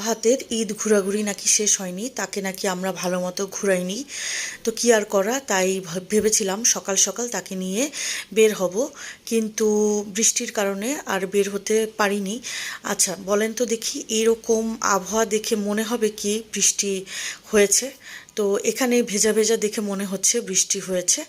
হাতের ঈদ ঘোরাঘুরি নাকি শেষ হয়নি, তাকে নাকি আমরা ভালো মতো ঘুরাইনি। তো কি আর করা, তাই ভাব- ভেবেছিলাম সকাল সকাল তাকে নিয়ে বের হব। কিন্তু বৃষ্টির কারণে আর বের হতে পারিনি। আচ্ছা বলেন তো দেখি এরকম আবহাওয়া দেখে মনে হবে কি বৃষ্টি হয়েছে? তো এখানে ভেজা ভেজা দেখে মনে হচ্ছে বৃষ্টি হয়েছে।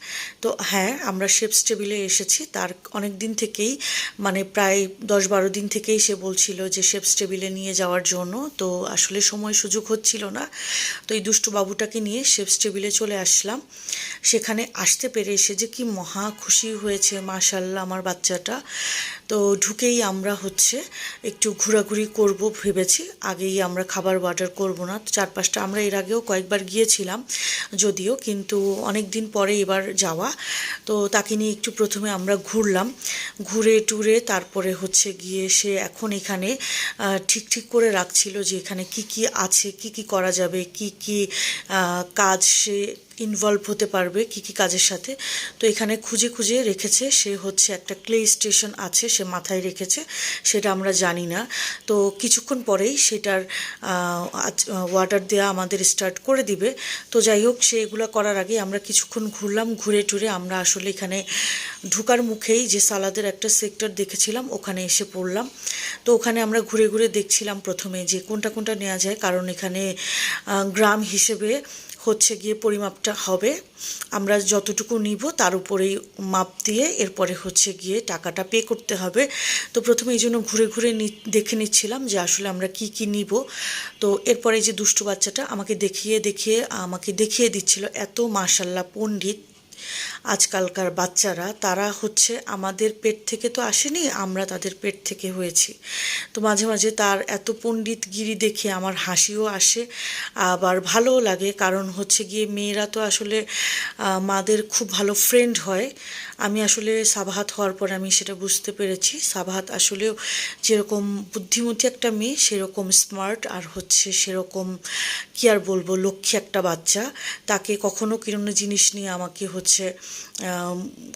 তো হ্যাঁ আমরা শেপস টেবিলে এসেছি। তার অনেক দিন থেকেই মানে প্রায় দশ বারো দিন থেকেই সে বলছিল যে শেপস টেবিলে নিয়ে যাওয়ার জন্য। তো আসলে সময় সুযোগ হচ্ছিল না। তো এই দুষ্টু বাবুটাকে নিয়ে শেপস টেবিলে চলে আসলাম। সেখানে আসতে পেরে এসে যে কি মহা খুশি হয়েছে মাশাল্লাহ আমার বাচ্চাটা। তো ঢুকেই আমরা হচ্ছে একটু ঘোরাঘুরি করব ভেবেছি। আগেই আমরা খাবার অর্ডার করব না। তো চারপাশটা আমরা এর আগেও কয়েকবার গিয়েছিলাম যদিও, কিন্তু অনেক দিন পরে এবার যাওয়া। তো তাকে নিয়ে একটু প্রথমে আমরা ঘুরলাম। ঘুরে টুরে তারপরে হচ্ছে গিয়ে সে এখন এখানে ঠিক ঠিক করে রাখছিল যে এখানে কি কি আছে, কি কি করা যাবে, কি কি কাজ সে ইনভলভ হতে পারবে কি কি কাজের সাথে। তো এখানে খুঁজে খুঁজে রেখেছে, সে হচ্ছে একটা ক্লে স্টেশন আছে, সে মাথায় রেখেছে, সেটা আমরা জানি না। তো কিছুক্ষণ পরেই সেটার ওয়াটার দেওয়া আমাদের স্টার্ট করে দিবে। তো যাই হোক, সে এগুলো করার আগে আমরা কিছুক্ষণ ঘুরলাম, ঘুরে টুরে আমরা আসলে এখানে ঢুকার মুখেই যে সালাদের একটা সেক্টর দেখেছিলাম, ওখানে এসে পড়লাম। তো ওখানে আমরা ঘুরে ঘুরে দেখছিলাম প্রথমে যে কোনটা কোনটা নেওয়া যায়, কারণ এখানে গ্রাম হিসেবে হচ্ছে গিয়ে পরিমাপটা হবে। আমরা যতটুকু নিব তার উপরেই মাপ দিয়ে এরপরে হচ্ছে গিয়ে টাকাটা পে করতে হবে। তো প্রথমে এই জন্য ঘুরে ঘুরে দেখে নিচ্ছিলাম যে আসলে আমরা কি কি নিব। তো এরপরে যে দুষ্টু বাচ্চাটা আমাকে দেখিয়ে দেখিয়ে আমাকে দেখিয়ে দিচ্ছিল এত মার্শাল্লাহ পণ্ডিত। আজকালকার বাচ্চারা, তারা হচ্ছে আমাদের পেট থেকে তো আসেনি, আমরা তাদের পেট থেকে হয়েছি। তো মাঝে মাঝে তার এত পণ্ডিতগিরি দেখে আমার হাসিও আসে, আবার ভালোও লাগে। কারণ হচ্ছে গিয়ে মেয়েরা তো আসলে মাদের খুব ভালো ফ্রেন্ড হয়। আমি আসলে সাবাহাত হওয়ার পর আমি সেটা বুঝতে পেরেছি। সাবাহাত আসলেও যেরকম বুদ্ধিমতী একটা মেয়ে, সেরকম স্মার্ট আর হচ্ছে সেরকম, কি আর বলব, লক্ষ্মী একটা বাচ্চা। তাকে কখনো কোনো জিনিস নিয়ে আমাকে হচ্ছে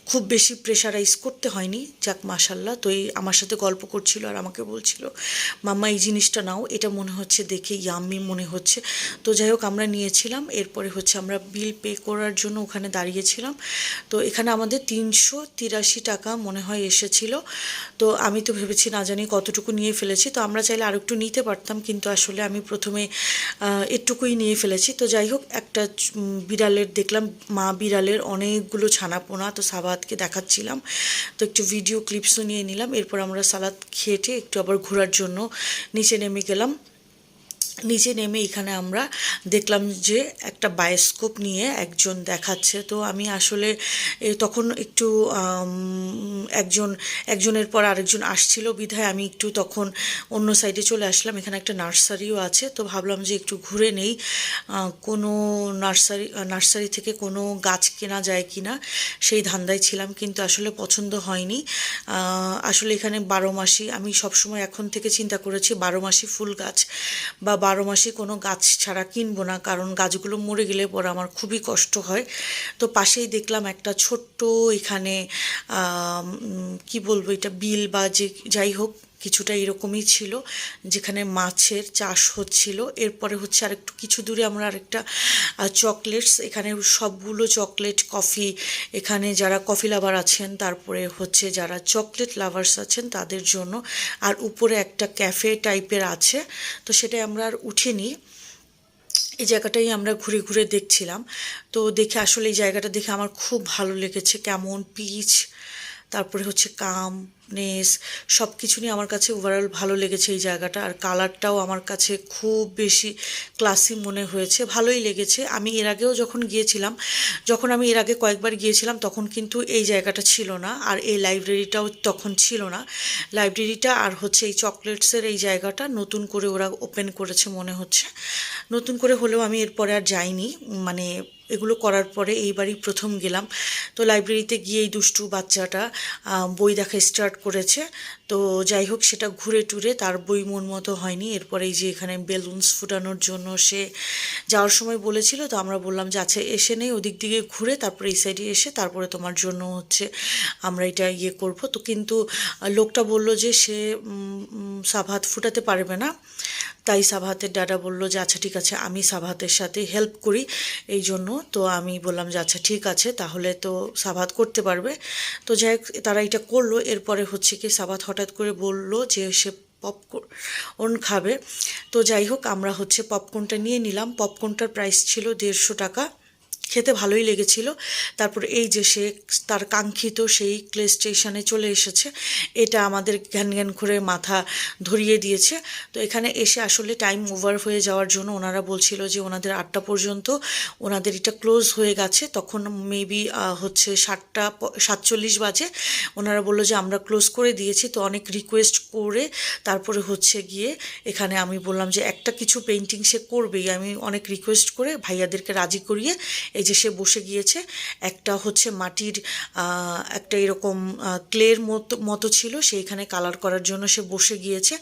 খুব বেশি প্রেশারাইজ করতে হয়নি। যাক মাসাল্লাহ তো এই আমার সাথে গল্প করছিল আর আমাকে বলছিল, মাম্মা, এই জিনিসটা নাও। এটা মনে হচ্ছে দেখে ইয়াম্মি মনে হচ্ছে। তো যাই হোক, আমরা নিয়েছিলাম। এরপরে হচ্ছে আমরা বিল পে করার জন্য ওখানে দাঁড়িয়েছিলাম। তো এখানে আমাদের তিনশো তিরাশি টাকা মনে হয় এসেছিল। তো আমি তো ভেবেছি না জানি কতটুকু নিয়ে ফেলেছি। তো আমরা চাইলে আরেকটু নিতে পারতাম। কিন্তু আসলে আমি প্রথমে আহ, এটুকুই নিয়ে ফেলেছি। তো যাই হোক একটা বিড়ালের দেখলাম মা বিড়ালের অনেকগুলো ছানাপোনা তো সাবাদকে দেখাচ্ছিলাম। তো একটু ভিডিও ক্লিপসও নিয়ে নিলাম। এরপর আমরা সালাদ খেয়েটে একটু আবার ঘোরার জন্য নিচে নেমে গেলাম। নিচে নেমে এখানে আমরা দেখলাম যে একটা বায়োস্কোপ নিয়ে একজন দেখাচ্ছে। তো আমি আসলে তখন একটু একজন, একজনের পর আরেকজন আসছিল বিধায় আমি একটু তখন অন্য সাইডে চলে আসলাম। এখানে একটা নার্সারিও আছে। তো ভাবলাম যে একটু ঘুরে নেই। কোনো নার্সারি নার্সারি থেকে কোনো গাছ কেনা যায় কি না সেই ধান্দায় ছিলাম, কিন্তু আসলে পছন্দ হয়নি। আসলে এখানে বারো মাসি, আমি সবসময় এখন থেকে চিন্তা করেছি বারো মাসি ফুল গাছ বা বারো মাসে কোনো গাছ ছাড়া কিনবো না, কারণ গাছগুলো মরে গেলে পরে আমার খুবই কষ্ট হয়। তো পাশেই দেখলাম একটা ছোট্ট এখানে কি বলব, এটা বিল বা যে যাই হোক কিছুটা এরকমই ছিল, যেখানে মাছের চাষ হচ্ছিল। এরপরে হচ্ছে আরেকটু কিছু দূরে আমরা আরেকটা চকলেটস এখানে সবগুলো চকলেট কফি এখানে যারা কফি লাভার আছেন, তারপরে হচ্ছে যারা চকলেট লাভার্স আছেন, তাদের জন্য। আর উপরে একটা ক্যাফে টাইপের আছে, তো সেটাই আমরা আর উঠিনি। এই জায়গাটাই আমরা ঘুরে ঘুরে দেখছিলাম। তো দেখে আসলে এই জায়গাটা দেখে আমার খুব ভালো লেগেছে, কেমন পিচ তারপরে হচ্ছে কামনেস সব কিছু নিয়ে আমার কাছে ওভারঅল ভালো লেগেছে এই জায়গাটা। আর কালারটাও আমার কাছে খুব বেশি ক্লাসি মনে হয়েছে, ভালোই লেগেছে। আমি এর আগেও যখন গিয়েছিলাম, যখন আমি এর আগে কয়েকবার গিয়েছিলাম, তখন কিন্তু এই জায়গাটা ছিল না। আর এই লাইব্রেরিটাও তখন ছিল না। লাইব্রেরিটা আর হচ্ছে এই চকলেটসের এই জায়গাটা নতুন করে ওরা ওপেন করেছে মনে হচ্ছে। নতুন করে হলেও আমি এরপরে আর যাইনি। মানে এগুলো করার পরে এইবারই প্রথম গেলাম। তো লাইব্রেরিতে গিয়ে এই দুষ্টু বাচ্চাটা বই দেখা স্টার্ট করেছে। তো যাই হোক, সেটা ঘুরে টুরে তার বই মন মতো হয়নি। এরপরে যে এখানে বেলুনস ফুটানোর জন্য সে যাওয়ার সময় বলেছিল, তো আমরা বললাম যে আচ্ছা এসে নেই, ওদিক দিকে ঘুরে তারপরে এই সাইডে এসে তারপরে তোমার জন্য হচ্ছে আমরা এটা ইয়ে করব। তো কিন্তু লোকটা বলল যে, সে সাভাত ফুটাতে পারবে না। তাই সাভাতের ডাডা বলল যে আচ্ছা ঠিক আছে, আমি সাভাতের সাথে হেল্প করি এই জন্য। তো আমি বললাম যে আচ্ছা ঠিক আছে, তাহলে তো সাভাত করতে পারবে। তো যাই তারা এটা করল। এরপরে হচ্ছে কি সাভাত হঠাৎ করে বলল যে সে পপকর্ন খাবে। তো যাই হোক, আমরা হচ্ছে পপকর্নটা নিয়ে নিলাম। পপকর্নটার প্রাইস ছিল দেড়শো টাকা। খেতে ভালোই লেগেছিল। তারপরে এই যে সে তার কাঙ্ক্ষিত সেই ক্লে স্টেশনে চলে এসেছে, এটা আমাদের ঘ্যান ঘ্যান করে মাথা ধরিয়ে দিয়েছে। তো এখানে এসে আসলে টাইম ওভার হয়ে যাওয়ার জন্য ওনারা বলছিল যে ওনাদের আটটা পর্যন্ত ওনাদের এটা ক্লোজ হয়ে গেছে। তখন মেবি হচ্ছে সাতটা সাতচল্লিশ বাজে। ওনারা বলল যে আমরা ক্লোজ করে দিয়েছি। তো অনেক রিকোয়েস্ট করে তারপরে হচ্ছে গিয়ে এখানে আমি বললাম যে একটা কিছু পেন্টিং সে করবেই। আমি অনেক রিকোয়েস্ট করে ভাইয়াদেরকে রাজি করিয়ে এই যে সে বসে গিয়েছে, একটা হচ্ছে মাটির একটা এরকম ক্লের মতো মতো ছিল, সেইখানে কালার করার জন্য সে বসে গিয়েছে।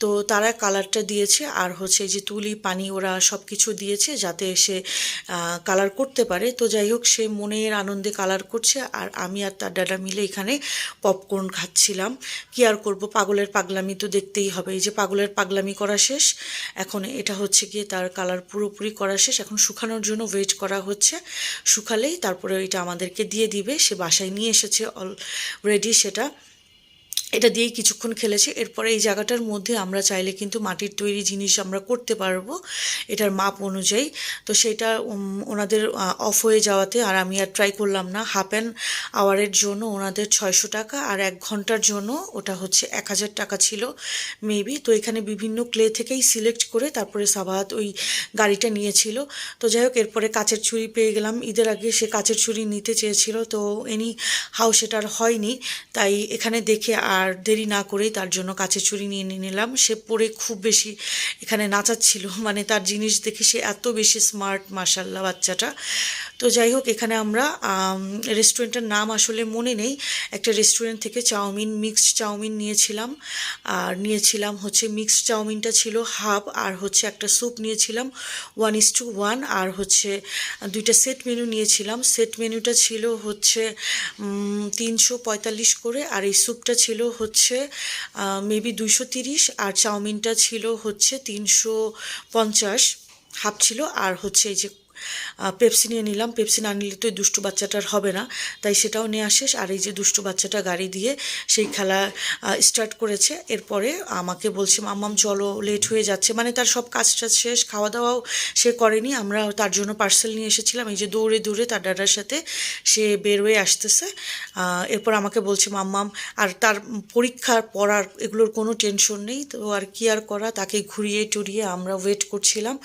তো তারা কালারটা দিয়েছে, আর হচ্ছে যে তুলি, পানি ওরা সব কিছু দিয়েছে যাতে সে কালার করতে পারে। তো যাই হোক, সে মনের আনন্দে কালার করছে, আর আমি আর তার ডাডা মিলে এখানে পপকর্ন খাচ্ছিলাম। কি আর করব, পাগলের পাগলামি তো দেখতেই হবে। এই যে পাগলের পাগলামি করা শেষ, এখন এটা হচ্ছে গিয়ে তার কালার পুরোপুরি করা শেষ। এখন শুকানোর জন্য ওয়েট করা হচ্ছে। শুকালেই তারপরে ওইটা আমাদেরকে দিয়ে দিবে। সে বাসায় নিয়ে এসেছে অলরেডি সেটা। এটা দিয়েই কিছুক্ষণ খেলেছে। এরপরে এই জায়গাটার মধ্যে আমরা চাইলে কিন্তু মাটির তৈরি জিনিস আমরা করতে পারব এটার মাপ অনুযায়ী। তো সেটা ওনাদের অফ হয়ে যাওয়াতে আর আমি আর ট্রাই করলাম না। হাফ অ্যান আওয়ারের জন্য ওনাদের ছয়শো টাকা আর এক ঘণ্টার জন্য ওটা হচ্ছে এক হাজার টাকা ছিল মেবি তো এখানে বিভিন্ন ক্লে থেকেই সিলেক্ট করে তারপরে সাবাত ওই গাড়িটা নিয়েছিল। তো যাই হোক, এরপরে কাচের ছুরি পেয়ে গেলাম। ঈদের আগে সে কাচের ছুরি নিতে চেয়েছিল, তো এনি হাউ সেটার হয়নি। তাই এখানে দেখে আর দেরি না করেই তার জন্য কাছে চুরি নিয়ে নিয়ে নিলাম। সে পরে খুব বেশি এখানে নাচাচ্ছিল। মানে তার জিনিস দেখে সে এত বেশি স্মার্ট মার্শাল্লাহ বাচ্চাটা। তো যাই হোক এখানে আমরা রেস্টুরেন্টের নাম আসলে মনে নেই। একটা রেস্টুরেন্ট থেকে চাউমিন মিক্সড চাউমিন নিয়েছিলাম। আর নিয়েছিলাম হচ্ছে মিক্সড চাউমিনটা ছিল হাফ আর হচ্ছে একটা স্যুপ নিয়েছিলাম ওয়ান ইস টু ওয়ান আর হচ্ছে দুইটা সেট মেনু নিয়েছিলাম। সেট মেনুটা ছিল হচ্ছে তিনশো পঁয়তাল্লিশ করে, আর এই স্যুপটা ছিল হচ্ছে মেবি দুইশো তিরিশ, আর চাউমিনটা ছিল হচ্ছে তিনশো পঞ্চাশ হাফ ছিল। আর হচ্ছে এই যে পেপসি নিয়ে নিলাম। পেপসি না নিলে তো দুষ্টু বাচ্চাটার হবে না। তাই সেটাও নিয়ে আসিস। আর এই যে দুষ্টু বাচ্চাটা গাড়ি দিয়ে সেই খেলা স্টার্ট করেছে। এরপরে আমাকে বলছে, মাম্মাম, চলো লেট হয়ে যাচ্ছে। মানে তার সব কাজ টাজ শেষ খাওয়া দাওয়াও সে করেনি। আমরা তার জন্য পার্সেল নিয়ে এসেছিলাম। এই যে দৌড়ে দৌড়ে তার দাদার সাথে সে বের হয়ে আসতেছে। এরপর আমাকে বলছে, মাম্মাম, আর তার পরীক্ষার পড়ার এগুলোর কোনো টেনশন নেই। তো আর কি আর করা? তাকে ঘুরিয়ে টুরিয়ে আমরা ওয়েট করছিলাম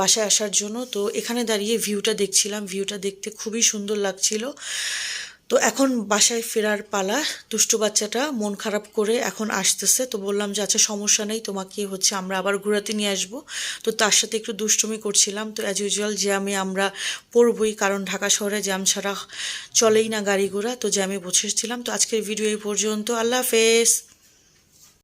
বাসায় আসার জন্য। তো এখানে দাঁড়িয়ে ভিউটা দেখছিলাম ভিউটা দেখতে খুবই সুন্দর লাগছিল। তো এখন বাসায় ফেরার পালা, দুষ্টু বাচ্চাটা মন খারাপ করে এখন আসতেছে। তো বললাম যে আচ্ছা সমস্যা নেই, তোমাকে হচ্ছে আমরা আবার ঘোরাতে নিয়ে আসব। তো তার সাথে একটু দুষ্টুমি করছিলাম। তো অ্যাজ ইউজুয়াল জ্যামে আমরা পড়বই, কারণ ঢাকা শহরে জ্যাম ছাড়া চলেই না গাড়ি ঘোড়া। তো জ্যামে বসেছিলাম। তো আজকের ভিডিও এই পর্যন্ত। আল্লাহ হাফেজ।